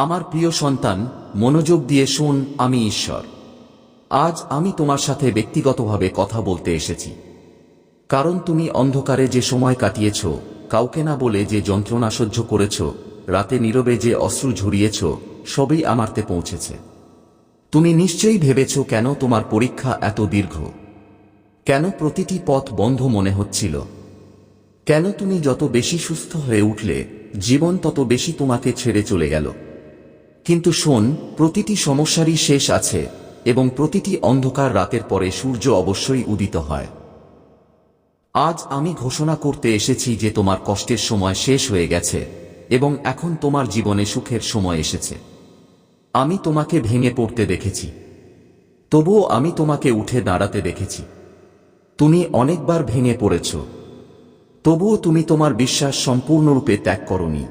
আমার প্রিয় সন্তান, মনোযোগ দিয়ে শোন, আমি ঈশ্বর। আজ আমি তোমার সাথে ব্যক্তিগতভাবে কথা বলতে এসেছি। কারণ তুমি অন্ধকারে যে সময় কাটিয়েছ, কাউকে না বলে যে যন্ত্রণা সহ্য করেছ, রাতে নীরবে যে অশ্রু ঝরিয়েছ, সবই আমারতে পৌঁছেছে। তুমি নিশ্চয়ই ভেবেছ কেন তোমার পরীক্ষা এত দীর্ঘ? কেন প্রতিটি পথ বন্ধ মনে হচ্ছিল? কেন তুমি যত বেশি সুস্থ হয়ে উঠলে, জীবন তত বেশি তোমাকে ছেড়ে চলে গেল? কিন্তু শোন, প্রতিটি সমস্যারই শেষ আছে, এবং প্রতিটি অন্ধকার রাতের পরে সূর্য অবশ্যই উদিত হয়। আজ আমি ঘোষণা করতে এসেছি যে তোমার কষ্টের সময় শেষ হয়ে গেছে, এবং এখন তোমার জীবনে সুখের সময় এসেছে। আমি তোমাকে ভেঙে পড়তে দেখেছি। তবুও আমি তোমাকে উঠে দাঁড়াতে দেখেছি। তুমি অনেকবার ভেঙে পড়েছ। তবুও তুমি তোমার বিশ্বাস সম্পূর্ণরূপে ত্যাগ করনি।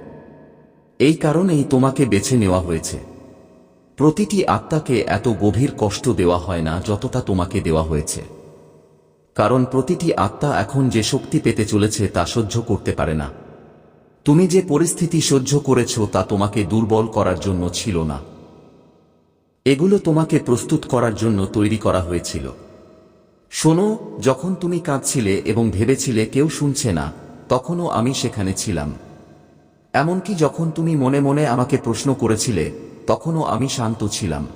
এই কারণেই তোমাকে বেছে নেওয়া হয়েছে। প্রতিটি আত্মাকে এত গভীর কষ্ট দেওয়া হয় না যতটা তোমাকে দেওয়া হয়েছে। কারণ প্রতিটি আত্মা এখন যে শক্তি পেতে চলেছে তা সহ্য করতে পারে না। তুমি যে পরিস্থিতি সহ্য করেছ তা তোমাকে দুর্বল করার জন্য ছিল না। এগুলো তোমাকে প্রস্তুত করার জন্য তৈরি করা হয়েছিল। শোনো, যখন তুমি কাঁদছিলে এবং ভেবেছিলে কেউ শুনছে না, তখনও আমি সেখানে ছিলাম। এমনকি যখন তুমি মনে মনে আমাকে প্রশ্ন করেছিলে, তখনও আমি শান্ত ছিলাম।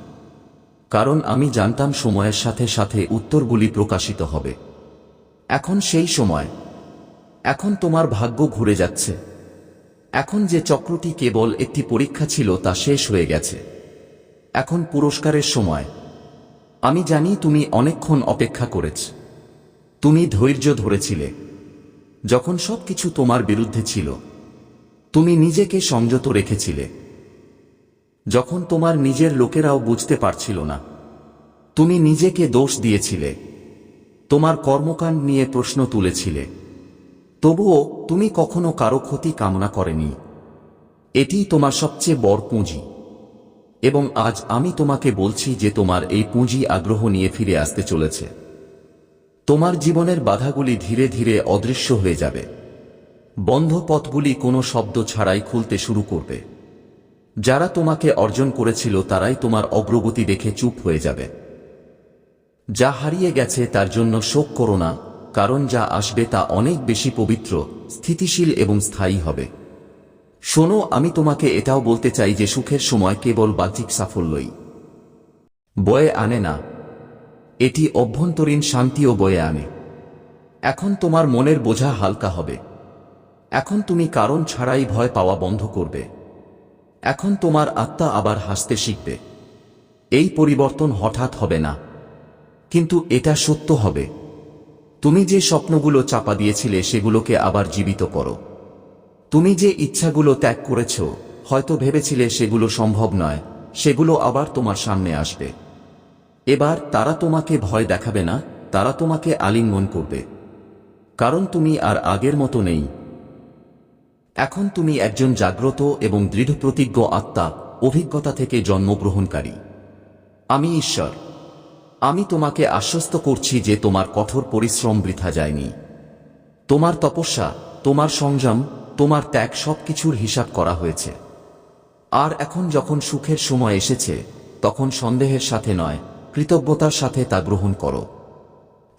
কারণ আমি জানতাম সময়ের সাথে সাথে উত্তরগুলি প্রকাশিত হবে। এখন সেই সময়। এখন তোমার ভাগ্য ঘুরে যাচ্ছে। এখন যে চক্রটি কেবল একটি পরীক্ষা ছিল তা শেষ হয়ে গেছে। এখন পুরস্কারের সময়। আমি জানি তুমি অনেকক্ষণ অপেক্ষা করেছ। তুমি ধৈর্য ধরেছিলে। যখন সবকিছু তোমার বিরুদ্ধে ছিল। তুমি নিজেকে সংযত রেখেছিলে। যখন তোমার নিজের লোকেরাও বুঝতে পারছিল না, তুমি নিজেকে দোষ দিয়েছিলে। তোমার কর্মকাণ্ড নিয়ে প্রশ্ন তুলেছিলে। তবুও তুমি কখনো কারও ক্ষতি কামনা করেনি। এটি তোমার সবচেয়ে বড় পুঁজি। এবং আজ আমি তোমাকে বলছি যে তোমার এই পুঁজি আগ্রহ নিয়ে ফিরে আসতে চলেছে। তোমার জীবনের বাধাগুলি ধীরে ধীরে অদৃশ্য হয়ে যাবে। বন্ধ পথগুলি কোনো শব্দ ছাড়াই খুলতে শুরু করবে। যারা তোমাকে অর্জন করেছিল তারাই তোমার অগ্রগতি দেখে চুপ হয়ে যাবে। যা হারিয়ে গেছে তার জন্য শোক করো না, কারণ যা আসবে তা অনেক বেশি পবিত্র, স্থিতিশীল এবং স্থায়ী হবে। শোনো, আমি তোমাকে এটাও বলতে চাই যে সুখের সময় কেবল বাহ্যিক সাফল্যই। বয়ে আনে না। এটি অভ্যন্তরীণ শান্তিও বয়ে আনে। এখন তোমার মনের বোঝা হালকা হবে। এখন তুমি কারণ ছাড়াই ভয় পাওয়া বন্ধ করবে। এখন তোমার আত্মা আবার হাসতে শিখবে। এই পরিবর্তন হঠাৎ হবে না। কিন্তু এটা সত্য হবে। তুমি যে স্বপ্নগুলো চাপা দিয়েছিলে সেগুলোকে আবার জীবিত করো। তুমি যে ইচ্ছাগুলো ত্যাগ করেছ, হয়তো ভেবেছিলে সেগুলো সম্ভব নয়, সেগুলো আবার তোমার সামনে আসবে। এবার তারা তোমাকে ভয় দেখাবে না, তারা তোমাকে আলিঙ্গন করবে। কারণ তুমি আর আগের মতো নেই এখন তুমি একজন জাগ্রত এবং দৃঢ়প্রতিজ্ঞ আত্মা, অভিজ্ঞতা থেকে জন্মগ্রহণকারী। আমি ঈশ্বর। আমি তোমাকে আশ্বস্ত করছি যে তোমার কঠোর পরিশ্রম বৃথা যায়নি। তোমার তপস্যা, তোমার সংযম, তোমার ত্যাগ সবকিছুর হিসাব করা হয়েছে। আর এখন যখন সুখের সময় এসেছে, তখন সন্দেহের সাথে নয়, কৃতজ্ঞতার সাথে তা গ্রহণ করো।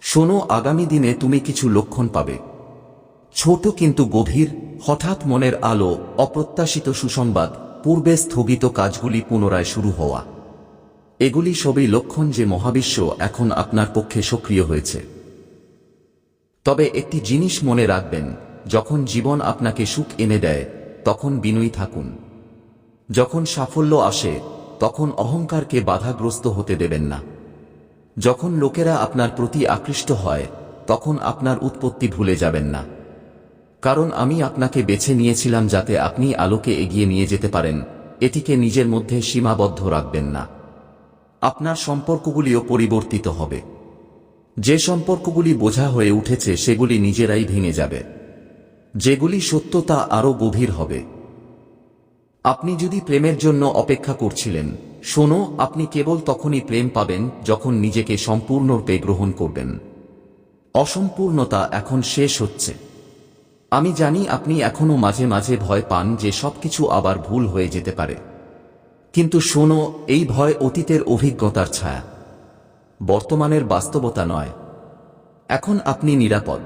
শোনো, আগামী দিনে তুমি কিছু লক্ষণ পাবে। ছোট কিন্তু গভীর, হঠাৎ মনের আলো, অপ্রত্যাশিত সুসংবাদ, পূর্বে স্থগিত কাজগুলি পুনরায় শুরু হওয়া। এগুলি সবই লক্ষণ যে মহাবিশ্ব এখন আপনার পক্ষে সক্রিয় হয়েছে। তবে একটি জিনিস মনে রাখবেন, যখন জীবন আপনাকে সুখ এনে দেয়, তখন বিনয়ী থাকুন। যখন সাফল্য আসে, তখন অহংকারকে বাধাগ্রস্ত হতে দেবেন না। যখন লোকেরা আপনার প্রতি আকৃষ্ট হয়, তখন আপনার উৎপত্তি ভুলে যাবেন না। কারণ আমি আপনাকে বেছে নিয়েছিলাম যাতে আপনি আলোকে এগিয়ে নিয়ে যেতে পারেন। এটিকে নিজের মধ্যে সীমাবদ্ধ রাখবেন না। আপনার সম্পর্কগুলিও পরিবর্তিত হবে। যে সম্পর্কগুলি বোঝা হয়ে উঠেছে, সেগুলি নিজেরাই ভেঙে যাবে। যেগুলি সত্য, তা আরও গভীর হবে। আপনি যদি প্রেমের জন্য অপেক্ষা করছিলেন, শোনো, আপনি কেবল তখনই প্রেম পাবেন যখন নিজেকে সম্পূর্ণরূপে গ্রহণ করবেন। অসম্পূর্ণতা এখন শেষ হচ্ছে। আমি জানি আপনি এখনও মাঝে মাঝে ভয় পান যে সবকিছু আবার ভুল হয়ে যেতে পারে। কিন্তু শোনো, এই ভয় অতীতের অভিজ্ঞতার ছায়া। বর্তমানের বাস্তবতা নয়। এখন আপনি নিরাপদ।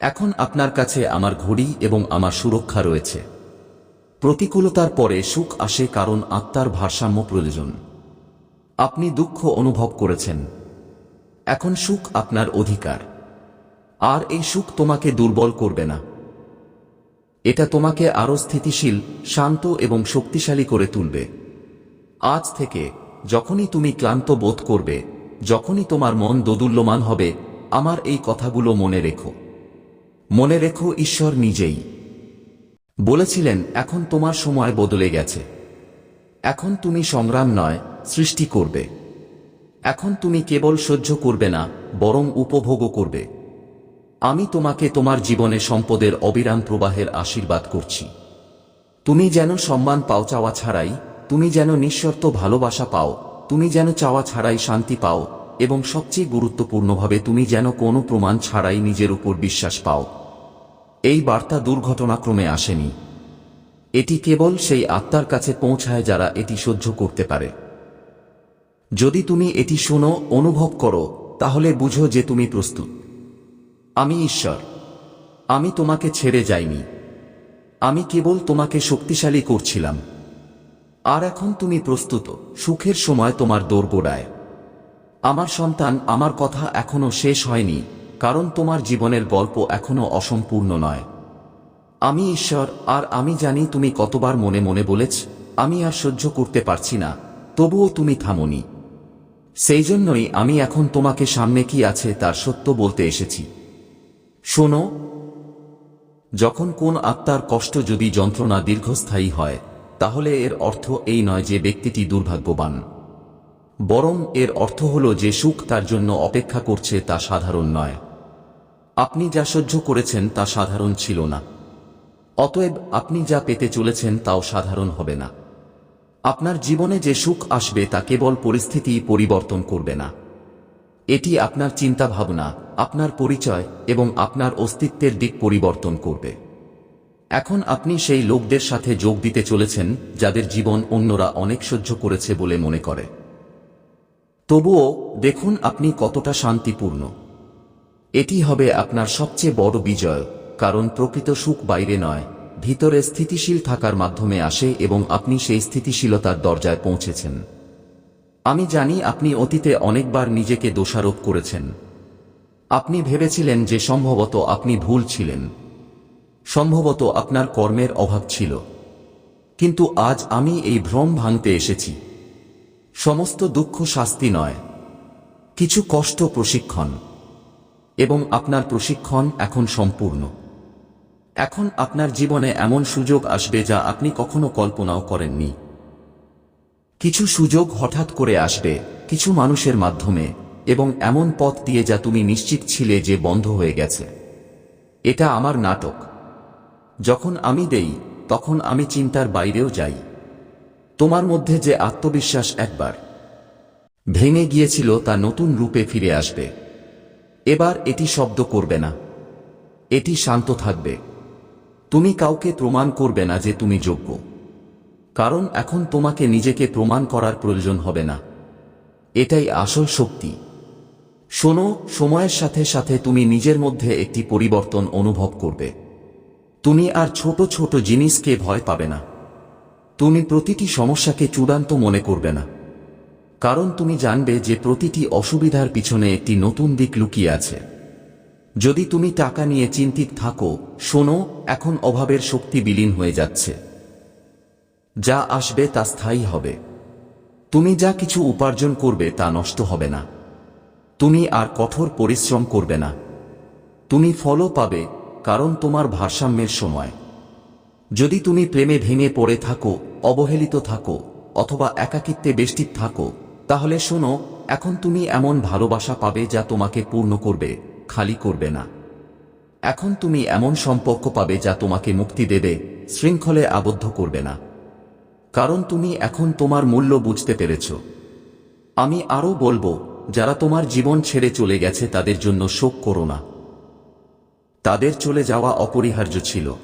এখন আপনার কাছে আমার ঘড়ি এবং আমার সুরক্ষা রয়েছে। প্রতিকূলতার পরে সুখ আসে কারণ আত্মার ভারসাম্য প্রয়োজন। আপনি দুঃখ অনুভব করেছেন। এখন সুখ আপনার অধিকার। আর এই সুখ তোমাকে দুর্বল করবে না। এটা তোমাকে আরও স্থিতিশীল, শান্ত এবং শক্তিশালী করে তুলবে। আজ থেকে, যখনই তুমি ক্লান্ত বোধ করবে, যখনই তোমার মন দোদুল্যমান হবে, আমার এই কথাগুলো মনে রেখো। মনে রেখো ঈশ্বর নিজেই। বলেছিলেন, এখন তোমার সময় বদলে গেছে। এখন তুমি সংগ্রাম নয়, সৃষ্টি করবে। এখন তুমি কেবল সহ্য করবে না, বরং উপভোগও করবে। আমি তোমাকে তোমার জীবনে সম্পদের অবিরাম প্রবাহের আশীর্বাদ করছি। তুমি যেন সম্মান পাও চাওয়া ছাড়াই, তুমি যেন নিঃশর্ত ভালোবাসা পাও, তুমি যেন চাওয়া ছাড়াই শান্তি পাও, এবং সবচেয়ে গুরুত্বপূর্ণভাবে তুমি যেন কোনো প্রমাণ ছাড়াই নিজের উপর বিশ্বাস পাও। এই বার্তা দুর্ঘটনাক্রমে আসেনি। এটি কেবল সেই আত্মার কাছে পৌঁছায় যারা এটি সহ্য করতে পারে। যদি তুমি এটি শোনো, অনুভব করো, তাহলে বুঝো যে তুমি প্রস্তুত। আমি ঈশ্বর। আমি তোমাকে ছেড়ে যাইনি। আমি কেবল তোমাকে শক্তিশালী করছিলাম। আর এখন তুমি প্রস্তুত, সুখের সময় তোমার দোরগোড়ায়। আমার সন্তান, আমার কথা এখনও শেষ হয়নি, কারণ তোমার জীবনের গল্প এখনও অসম্পূর্ণ নয়। আমি ঈশ্বর, আর আমি জানি তুমি কতবার মনে মনে বলেছ, আমি আর সহ্য করতে পারছি না, তবুও তুমি থামনি। সেই জন্যই আমি এখন তোমাকে সামনে কি আছে তার সত্য বলতে এসেছি। শোনো, যখন কোন আত্মার কষ্ট যদি যন্ত্রণা দীর্ঘস্থায়ী হয়, তাহলে এর অর্থ এই নয় যে ব্যক্তিটি দুর্ভাগ্যবান। বরং এর অর্থ হল যে সুখ তার জন্য অপেক্ষা করছে তা সাধারণ নয়। আপনি যা সহ্য করেছেন তা সাধারণ ছিল না। অতএব আপনি যা পেতে চলেছেন তাও সাধারণ হবে না। আপনার জীবনে যে সুখ আসবে তা কেবল পরিস্থিতি পরিবর্তন করবে না। এটি আপনার চিন্তাভাবনা, আপনার পরিচয় এবং আপনার অস্তিত্বের দিক পরিবর্তন করবে। এখন আপনি সেই লোকদের সাথে যোগ দিতে চলেছেন, যাদের জীবন অন্যরা অনেক সহ্য করেছে বলে মনে করে। তবুও, দেখুন আপনি কতটা শান্তিপূর্ণ। এটি হবে আপনার সবচেয়ে বড় বিজয়, কারণ প্রকৃত সুখ বাইরে নয়, ভিতরে স্থিতিশীল থাকার মাধ্যমে আসে এবং আপনি সেই স্থিতিশীলতার দরজায় পৌঁছেছেন। আমি জানি আপনি অতীতে অনেকবার নিজেকে দোষারোপ করেছেন। আপনি ভেবেছিলেন যে সম্ভবত আপনি ভুল ছিলেন। সম্ভবত আপনার কর্মের অভাব ছিল। কিন্তু আজ আমি এই ভ্রম ভাঙতে এসেছি। সমস্ত দুঃখ শাস্তি নয়। কিছু কষ্ট প্রশিক্ষণ। এবং আপনার প্রশিক্ষণ এখন সম্পূর্ণ। এখন আপনার জীবনে এমন সুযোগ আসবে যা আপনি কখনো কল্পনাও করেননি। কিছু সুযোগ হঠাৎ করে আসবে কিছু মানুষের মাধ্যমে, এবং এমন পথ দিয়ে যা তুমি নিশ্চিত ছিলে যে বন্ধ হয়ে গেছে। এটা আমার নাটক। যখন আমি দেই, তখন আমি চিন্তার বাইরেও যাই। তোমার মধ্যে যে আত্মবিশ্বাস একবার ভেঙে গিয়েছিল তা নতুন রূপে ফিরে আসবে। এবার এটি শব্দ করবে না। এটি শান্ত থাকবে। তুমি কাউকে প্রমাণ করবে না যে তুমি যোগ্য। কারণ এখন তোমাকে নিজেকে প্রমাণ করার প্রয়োজন হবে না। এটাই আসল শক্তি। শোনো, সময়ের সাথে সাথে তুমি নিজের মধ্যে একটি পরিবর্তন অনুভব করবে। তুমি আর ছোট ছোট জিনিসকে ভয় পাবে না। তুমি প্রতিটি সমস্যাকে চূড়ান্ত মনে করবে না। কারণ তুমি জানবে যে প্রতিটি অসুবিধার পিছনে একটি নতুন দিক লুকিয়ে আছে। যদি তুমি টাকা নিয়ে চিন্তিত থাকো, শোনো, এখন অভাবের শক্তি বিলীন হয়ে যাচ্ছে। যা আসবে তা স্থায়ী হবে। তুমি যা কিছু উপার্জন করবে তা নষ্ট হবে না। তুমি আর কঠোর পরিশ্রম করবে না। তুমি ফলও পাবে, কারণ তোমার ভারসাম্যের সময়। যদি তুমি প্রেমে ভেঙে পড়ে থাকো, অবহেলিত থাকো, অথবা একাকিত্বে বেষ্টিত থাকো, তাহলে শোনো, এখন তুমি এমন ভালোবাসা পাবে যা তোমাকে পূর্ণ করবে, খালি করবে না। এখন তুমি এমন সম্পর্ক পাবে যা তোমাকে মুক্তি দেবে, শৃঙ্খলে আবদ্ধ করবে না। কারণ তুমি এখন তোমার মূল্য বুঝতে পেরেছ। আমি আরও বলব, যারা তোমার জীবন ছেড়ে চলে গেছে তাদের জন্য শোক করো না। তাদের চলে যাওয়া অপরিহার্য ছিল।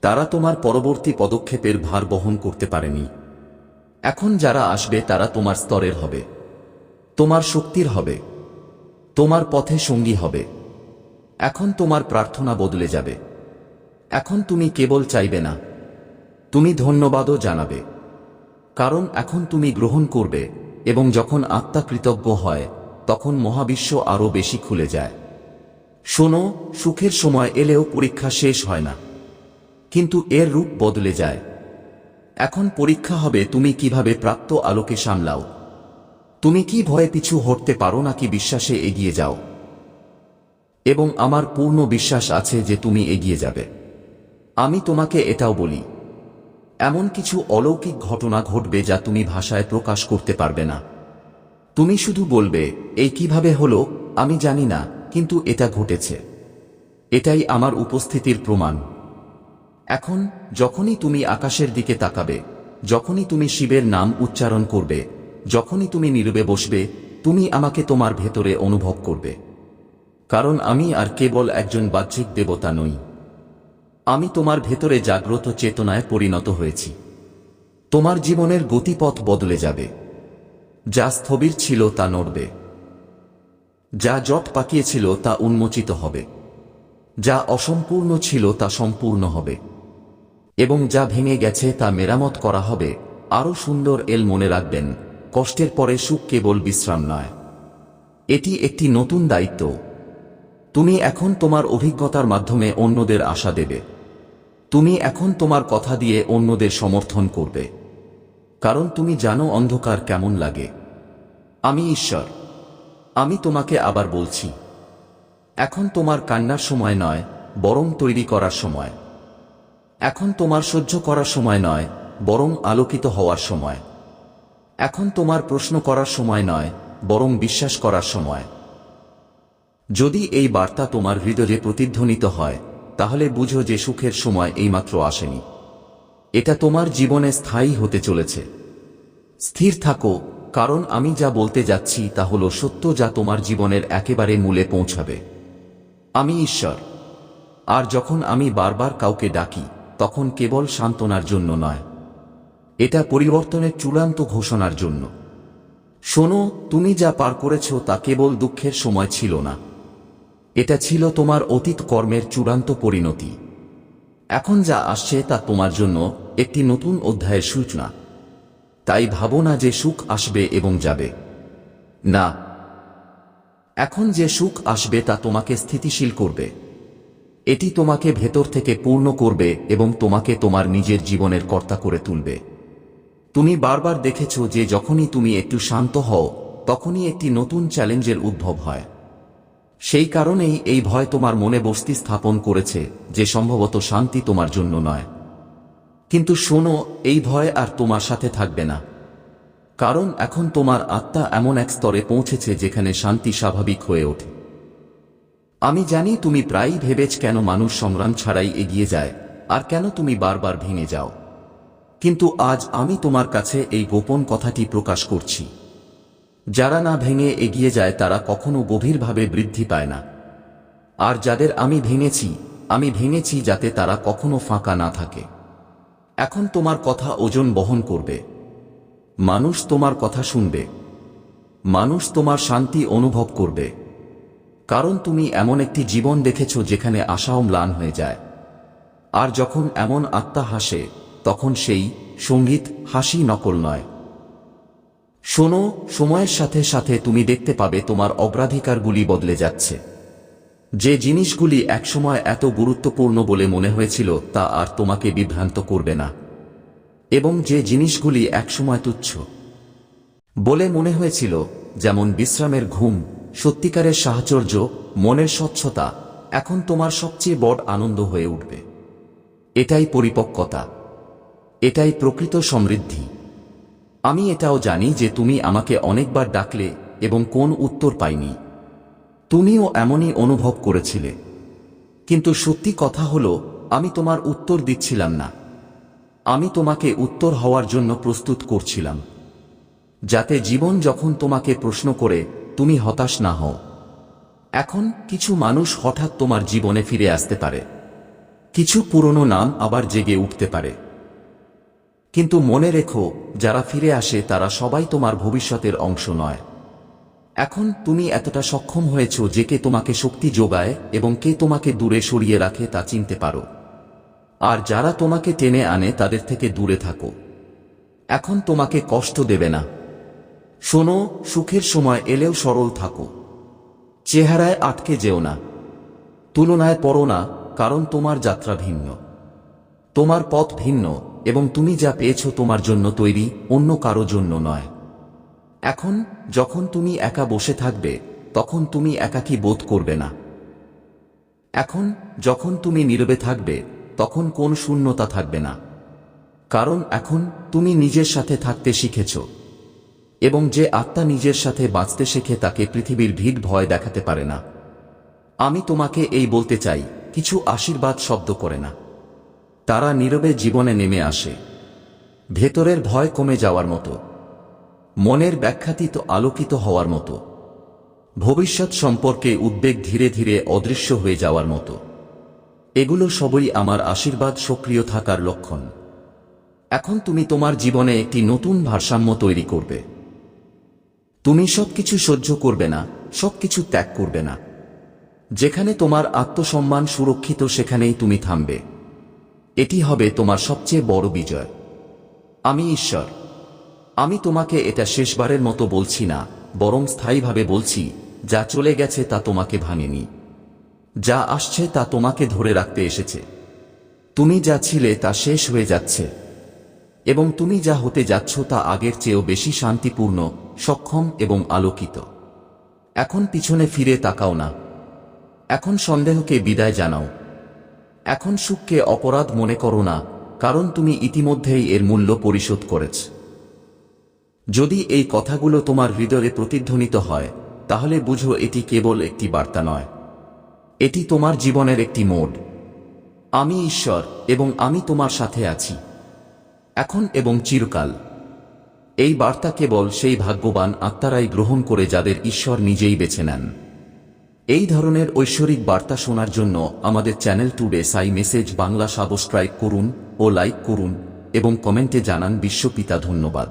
তারা তোমার পরবর্তী পদক্ষেপের ভার বহন করতে পারেনি। এখন যারা আসবে তারা তোমার স্তরের হবে। তোমার শক্তির হবে। তোমার পথে সঙ্গী হবে। এখন তোমার প্রার্থনা বদলে যাবে। এখন তুমি কেবল চাইবে না। তুমি ধন্যবাদও জানাবে। কারণ এখন তুমি গ্রহণ করবে, এবং যখন আত্মা কৃতজ্ঞ হয়, তখন মহাবিশ্ব আরও বেশি খুলে যায়। শোনো, সুখের সময় এলেও পরীক্ষা শেষ হয় না। কিন্তু এর রূপ বদলে যায়। এখন পরীক্ষা হবে তুমি কীভাবে প্রাপ্ত আলোকে সামলাও। তুমি কি ভয়ে পিছু হটতে পারো নাকি বিশ্বাসে এগিয়ে যাও। এবং আমার পূর্ণ বিশ্বাস আছে যে তুমি এগিয়ে যাবে। আমি তোমাকে এটাও বলি এমন কিছু অলৌকিক ঘটনা ঘটবে যা তুমি ভাষায় প্রকাশ করতে পারবে না। তুমি শুধু বলবে, এই কীভাবে হলো, আমি জানি না, কিন্তু এটা ঘটেছে। এটাই আমার উপস্থিতির প্রমাণ। এখন, যখনই তুমি আকাশের দিকে তাকাবে, যখনই তুমি শিবের নাম উচ্চারণ করবে, যখনই তুমি নীরবে বসবে, তুমি আমাকে তোমার ভেতরে অনুভব করবে। কারণ আমি আর কেবল একজন বাহ্যিক দেবতা নই। আমি তোমার ভেতরে জাগ্রত চেতনায় পরিণত হয়েছি। তোমার জীবনের গতিপথ বদলে যাবে। যা স্থবির ছিল তা নড়বে। যা জট পাকিয়েছিল তা উন্মোচিত হবে। যা অসম্পূর্ণ ছিল তা সম্পূর্ণ হবে। এবং যা ভেঙে গেছে তা মেরামত করা হবে। আরও সুন্দর এল মনে রাখবেন, কষ্টের পরে সুখ কেবল বিশ্রাম নয়। এটি একটি নতুন দায়িত্ব। তুমি এখন তোমার অভিজ্ঞতার মাধ্যমে অন্যদের আশা দেবে। তুমি এখন তোমার কথা দিয়ে অন্যদের সমর্থন করবে। কারণ তুমি জানো অন্ধকার কেমন লাগে। আমি ঈশ্বর। আমি তোমাকে আবার বলছি। এখন তোমার কান্নার সময় নয়, বরং তৈরি করার সময়। এখন তোমার সহ্য করার সময় নয়, বরং আলোকিত হওয়ার সময়। এখন তোমার প্রশ্ন করার সময় নয়, বরং বিশ্বাস করার সময়। যদি এই বার্তা তোমার হৃদয়ে প্রতিধ্বনিত হয় তাহলে বুঝো যে সুখের সময় এইমাত্র আসেনি। এটা তোমার জীবনে স্থায়ী হতে চলেছে। স্থির থাকো, কারণ আমি যা বলতে যাচ্ছি তা হলো সত্য যা তোমার জীবনের একেবারে মূলে পৌঁছাবে। আমি ঈশ্বর। আর যখন আমি বারবার কাউকে ডাকি, তখন কেবল সান্ত্বনার জন্য নয়। এটা পরিবর্তনের চূড়ান্ত ঘোষণার জন্য। শোনো, তুমি যা পার করেছ তা কেবল দুঃখের সময় ছিল না। এটা ছিল তোমার অতীত কর্মের চূড়ান্ত পরিণতি। এখন যা আসছে তা তোমার জন্য একটি নতুন অধ্যায়ের সূচনা। তাই ভাবো না যে সুখ আসবে এবং যাবে। না। এখন যে সুখ আসবে তা তোমাকে স্থিতিশীল করবে। এটি তোমাকে ভেতর থেকে পূর্ণ করবে এবং তোমাকে তোমার নিজের জীবনের কর্তা করে তুলবে। তুমি বারবার দেখেছ যে যখনই তুমি একটু শান্ত হও, তখনই একটি নতুন চ্যালেঞ্জের উদ্ভব হয়। সেই কারণেই এই ভয় তোমার মনে বস্তি স্থাপন করেছে, যে সম্ভবত শান্তি তোমার জন্য নয়। কিন্তু শোনো, এই ভয় আর তোমার সাথে থাকবে না। কারণ এখন তোমার আত্মা এমন এক স্তরে পৌঁছেছে যেখানে শান্তি স্বাভাবিক হয়ে ওঠে। আমি জানি তুমি প্রায়ই ভেবেছ কেন মানুষ সংগ্রাম ছাড়াই এগিয়ে যায়, আর কেন তুমি বারবার ভেঙে যাও। কিন্তু আজ আমি তোমার কাছে এই গোপন কথাটি প্রকাশ করছি। যারা না ভেঙে এগিয়ে যায় তারা কখনো গভীরভাবে বৃদ্ধি পায় না। আর যাদের আমি ভেঙেছি আমি ভেঙেছি যাতে তারা কখনো ফাঁকা না থাকে। এখন তোমার কথা ওজন বহন করবে। মানুষ তোমার কথা শুনবে। মানুষ তোমার শান্তি অনুভব করবে। কারণ তুমি এমন একটি জীবন দেখেছ যেখানে আশাও ম্লান হয়ে যায়। আর যখন এমন আত্মা হাসে, তখন সেই সংগীত হাসি নকল নয়। শোনো, সময়ের সাথে সাথে তুমি দেখতে পাবে তোমার অগ্রাধিকারগুলি বদলে যাচ্ছে। যে জিনিসগুলি একসময় এত গুরুত্বপূর্ণ বলে মনে হয়েছিল, তা আর তোমাকে বিভ্রান্ত করবে না। এবং যে জিনিসগুলি একসময় তুচ্ছ বলে মনে হয়েছিল, যেমন বিশ্রামের ঘুম, সত্যিকারের সাহচর্য, মনের স্বচ্ছতা, এখন তোমার সবচেয়ে বড় আনন্দ হয়ে উঠবে। এটাই পরিপক্কতা। এটাই প্রকৃত সমৃদ্ধি। আমি এটাও জানি যে তুমি আমাকে অনেকবার ডাকলে এবং কোন উত্তর পাইনি। তুমিও এমনই অনুভব করেছিলে। কিন্তু সত্যি কথা হলো, আমি তোমার উত্তর দিচ্ছিলাম না। আমি তোমাকে উত্তর হওয়ার জন্য প্রস্তুত করছিলাম। যাতে জীবন যখন তোমাকে প্রশ্ন করে, তুমি হতাশ না হও। এখন কিছু মানুষ হঠাৎ তোমার জীবনে ফিরে আসতে পারে। কিছু পুরনো নাম আবার জেগে উঠতে পারে। কিন্তু মনে রেখো, যারা ফিরে আসে তারা সবাই তোমার ভবিষ্যতের অংশ নয়। এখন তুমি এতটা সক্ষম হয়েছ যে কে তোমাকে শক্তি যোগায় এবং কে তোমাকে দূরে সরিয়ে রাখে তা চিনতে পারো। আর যারা তোমাকে টেনে আনে তাদের থেকে দূরে থাকো। এখন তোমাকে কষ্ট দেবে না। শোনো, সুখের সময় এলেও সরল থাকো। চেহারায় আটকে যেও না। তুলনায় পড়ো না, কারণ তোমার যাত্রা ভিন্ন। তোমার পথ ভিন্ন। এবং তুমি যা পেয়েছ তোমার জন্য তৈরি, অন্য কারও জন্য নয়। এখন, যখন তুমি একা বসে থাকবে, তখন তুমি একাকী বোধ করবে না। এখন, যখন তুমি নীরবে থাকবে, তখন কোন শূন্যতা থাকবে না। কারণ এখন, তুমি নিজের সাথে থাকতে শিখেছ। এবং যে আত্মা নিজের সাথে বাঁচতে শেখে তাকে পৃথিবীর ভিড় ভয় দেখাতে পারে না। আমি তোমাকে এই বলতে চাই, কিছু আশীর্বাদ শব্দ করে না। তারা নীরবে জীবনে নেমে আসে। ভেতরের ভয় কমে যাওয়ার মতো। মনের ব্যাখ্যাতীত আলোকিত হওয়ার মতো। ভবিষ্যৎ সম্পর্কে উদ্বেগ ধীরে ধীরে অদৃশ্য হয়ে যাওয়ার মতো। এগুলো সবই আমার আশীর্বাদ সক্রিয় থাকার লক্ষণ। এখন তুমি তোমার জীবনে একটি নতুন ভারসাম্য তৈরি করবে। তুমি সবকিছু সহ্য করবে না, সবকিছু ত্যাগ করবে না। যেখানে তোমার আত্মসম্মান সুরক্ষিত, সেখানেই তুমি থামবে। এটি হবে তোমার সবচেয়ে বড় বিজয়। আমি ঈশ্বর। আমি তোমাকে এটা শেষবারের মতো বলছি না, বরং স্থায়ীভাবে বলছি, যা চলে গেছে তা তোমাকে ভাঙেনি। যা আসছে তা তোমাকে ধরে রাখতে এসেছে। তুমি যা ছিলে তা শেষ হয়ে যাচ্ছে। এবং তুমি যা হতে যাচ্ছ তা আগের চেয়েও বেশি শান্তিপূর্ণ, সক্ষম এবং আলোকিত। এখন পিছনে ফিরে তাকাও না। এখন সন্দেহকে বিদায় জানাও। এখন সুখকে অপরাধ মনে করো না, কারণ তুমি ইতিমধ্যেই এর মূল্য পরিশোধ করেছ। যদি এই কথাগুলো তোমার হৃদয়ে প্রতিধ্বনিত হয়, তাহলে বুঝো এটি কেবল একটি বার্তা নয়। এটি তোমার জীবনের একটি মোড। আমি ঈশ্বর, এবং আমি তোমার সাথে আছি। এখন এবং চিরকাল। এই বার্তা কেবল সেই ভাগ্যবান আত্মারাই গ্রহণ করে যাদের ঈশ্বর নিজেই বেছে নেন। এই ধরনের ঐশ্বরিক বার্তা শোনার জন্য আমাদের চ্যানেল টুডে সাই মেসেজ বাংলা সাবস্ক্রাইব করুন ও লাইক করুন এবং কমেন্টে জানান বিশ্বপিতা ধন্যবাদ।